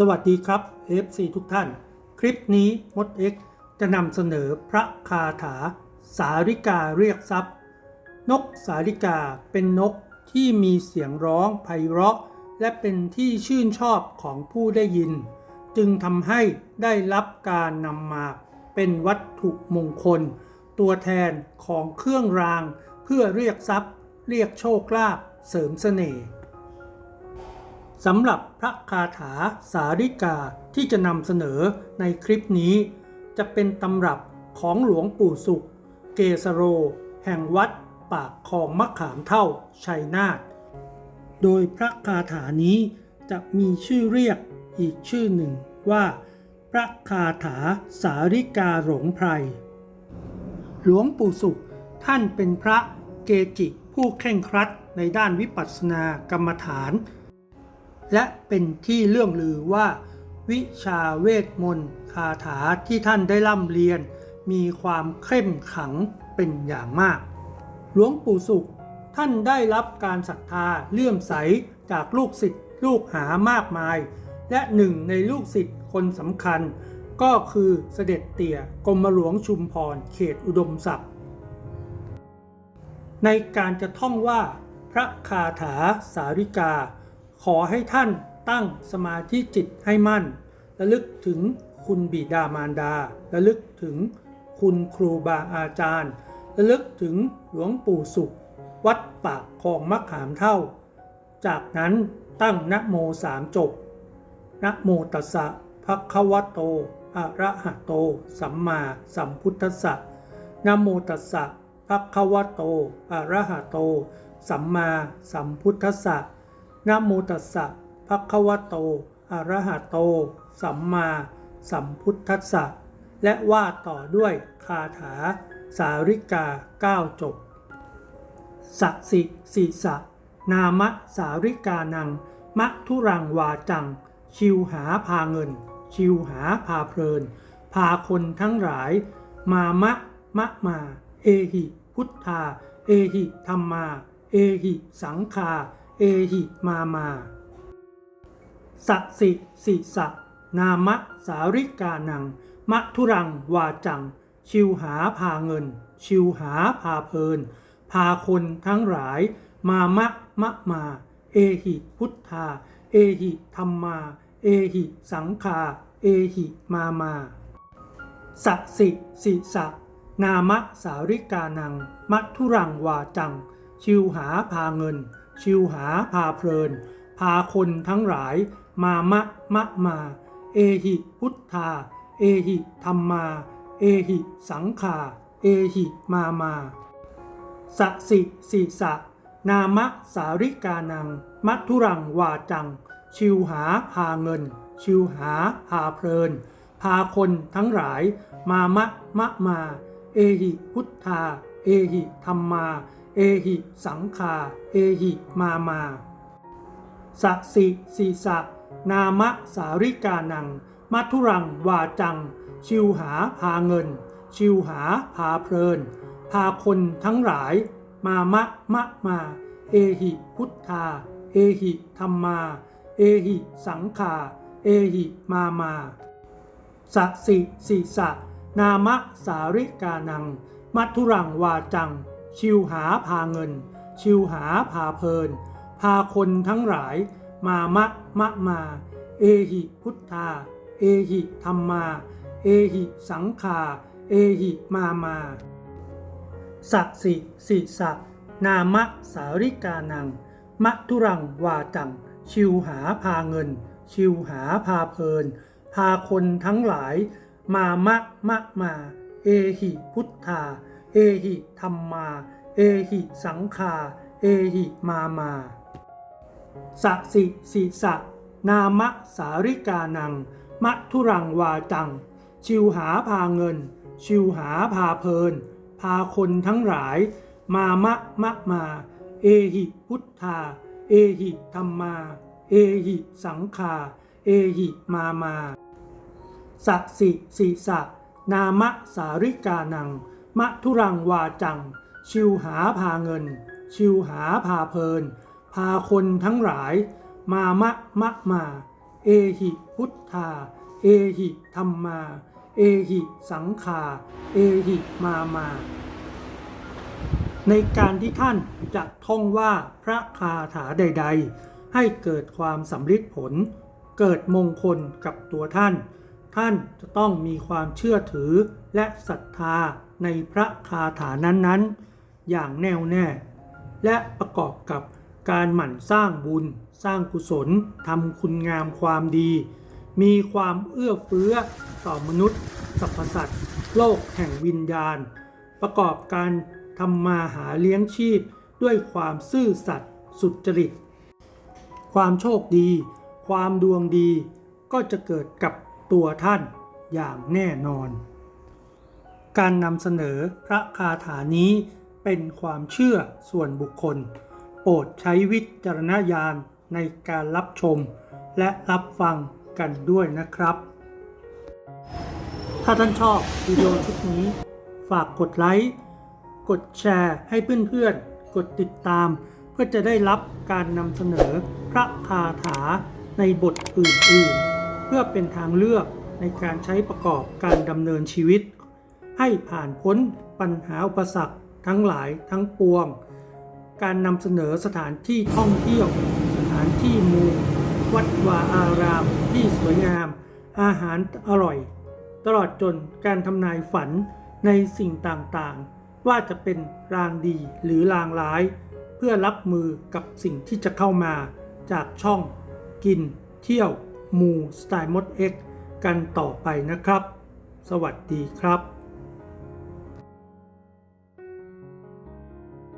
สวัสดีครับ FC ทุกท่าน คลิปนี้มด X จะนำเสนอพระคาถา สาริกาเรียกทรัพย์ นกสาริกาเป็นนกที่มีเสียงร้องไพเราะ และเป็นที่ชื่นชอบของผู้ได้ยิน จึงทำให้ได้รับการนำมาเป็นวัตถุมงคล ตัวแทนของเครื่องราง เพื่อเรียกทรัพย์ เรียกโชคลาภเสริมเสน่ห์ สำหรับพระคาถาสาริกาที่จะนำเสนอในคลิปนี้ จะเป็นตำรับของหลวงปู่สุข เกสโร แห่งวัดปากคลองมะขามเท่าชัยนาทโดยพระคาถานี้จะมีชื่อเรียกอีกชื่อหนึ่งว่า พระคาถาสาริกาหลงไพร หลวงปู่สุขท่านเป็นพระเกจิผู้เคร่งครัดในด้านวิปัสสนากรรมฐาน และเป็นที่เรื่องลือว่า วิชาเวทมนต์คาถาที่ท่านได้ร่ำเรียน มีความเข้มขังเป็นอย่างมาก หลวงปู่สุข ท่านได้รับการศรัทธาเลื่อมใสจากลูกศิษย์ลูกหามากมาย และหนึ่งในลูกศิษย์คนสำคัญ ก็คือเสด็จเตี่ยกรมหลวงชุมพรเขตอุดมศักดิ์ในการจะท่องว่า พระคาถาสาริกา ขอให้ท่านตั้งสมาธิจิตให้มั่น ระลึกถึงคุณบิดามารดา ระลึกถึงคุณครูบาอาจารย์ ระลึกถึงหลวงปู่สุข วัดปากคลองมะขามเท่า จากนั้นตั้งนะโมสามจบนะโมตัสสะภะคะวะโตอะระหะโต สัมมาสัมพุทธัสสะนะโมตัสสะภะคะวะโตอะระหะโต สัมมาสัมพุทธัสสะ นะโมตัสสะภะคะวะโต อะระหะโต สัมมาสัมพุทธัสสะ และว่าต่อด้วยคาถาสาริกาเก้าจบสัสิสีสะ นามะสาริกานัง มะทุรังวาจัง ชิวหาพาเงิน ชิวหาพาเพลิน พาคนทั้งหลาย มามะ มะมา เอหิ พุทธา เอหิธรรมา เอหิ สังคา เอหิมามาสัสิสิสะนามะสาริกานัง มะทุรังวาจัง ชิวหาพาเงิน ชิวหาพาเพลิน พาคนทั้งหลาย มามะมะมา เอหิพุทธา เอหิธรรมา เอหิสังคา เอหิมามาสัสิสิสะนามะสาริกานัง มัทุรังวาจัง ชิวหาพาเงิน ชิวหาพาเพลิน พาคนทั้งหลาย มามะมะมา เอหิพุทธา เอหิธรรมา เอหิสังคาเอหิมามาสสิสิสะ นามะสาริกานัง มัทุรังวาจัง ชิวหาพาเงิน ชิวหาพาเพลิน พาคนทั้งหลาย มามะมะมา เอหิพุทธา เอหิธรรมา เอหิสังคา เอหิมามาสสิสีสะนามะสาริกานัง มัทุรังวาจัง ชิวหาพาเงิน ชิวหาพาเพลิน พาคนทั้งหลาย มามะมะมา เอหิพุทธา เอหิธรรมา เอหิสังคา เอหิมามาสสิสีสะนามะสาริกานัง มัทุรังวาจัง ชิวหาพาเงิน ชิวหาพาเพลิน พาคนทั้งหลาย มามะมะมา เอหิพุทธา เอหิธรรมา เอหิสังคา เอหิมามาสัสิสิสะนามะสาริกานังมัทุรังวาจัง ชิวหาพาเงิน ชิวหาพาเพลิน พาคนทั้งหลาย มามะมะมา เอหิพุทธา เอหิธรรมา เอหิสังคา เอหิมามาสสิสิสะ นามะสาริกานัง มัทุรังวาจัง ชิวหาพาเงิน ชิวหาพาเพลิน พาคนทั้งหลาย มามะมะมา เอหิพุทธา เอหิธรรมา เอหิสังคา เอหิมามาสสิสิสะ นามะสาริกานัง มะทุรังวาจัง ชิวหาพาเงิน ชิวหาพาเพลิน พาคนทั้งหลาย มามะมะมา เอหิพุทธา เอหิธรรมา เอหิสังขาเอหิมามา ในการที่ท่านจะท่องว่าพระคาถาใด ๆ ให้เกิดความสำลิดผล เกิดมงคลกับตัวท่าน ท่านจะต้องมีความเชื่อถือและศรัทธา ในพระคาถานั้นๆ อย่างแน่วแน่ และประกอบกับการหมั่นสร้างบุญ สร้างกุศลทำคุณงามความดี มีความเอื้อเฟื้อต่อมนุษย์สรรพสัตว์โลกแห่งวิญญาณ ประกอบการทำมาหาเลี้ยงชีพด้วยความซื่อสัตย์สุจริต ความโชคดี ความดวงดี ก็จะเกิดกับตัวท่านอย่างแน่นอน การนำเสนอพระคาถานี้เป็นความเชื่อส่วนบุคคล โปรดใช้วิจารณญาณในการรับชม และรับฟังกันด้วยนะครับ ถ้าท่านชอบวิดีโอชุดนี้ ฝากกดไลค์ กดแชร์ให้เพื่อนๆ กดติดตาม เพื่อจะได้รับการนำเสนอพระคาถาในบทอื่นๆ เพื่อเป็นทางเลือกในการใช้ประกอบการดำเนินชีวิต ให้ผ่านพ้นปัญหาอุปสรรคทั้งหลายทั้งปวง การนำเสนอสถานที่ท่องเที่ยว สถานที่มูวัดวาอารามที่สวยงาม อาหารอร่อย ตลอดจนการทำนายฝันในสิ่งต่างๆ ว่าจะเป็นรางดีหรือรางร้าย เพื่อรับมือกับสิ่งที่จะเข้ามาจากช่อง กิน เที่ยวมูสไตล์มดเอ็กกันต่อไปนะครับ สวัสดีครับ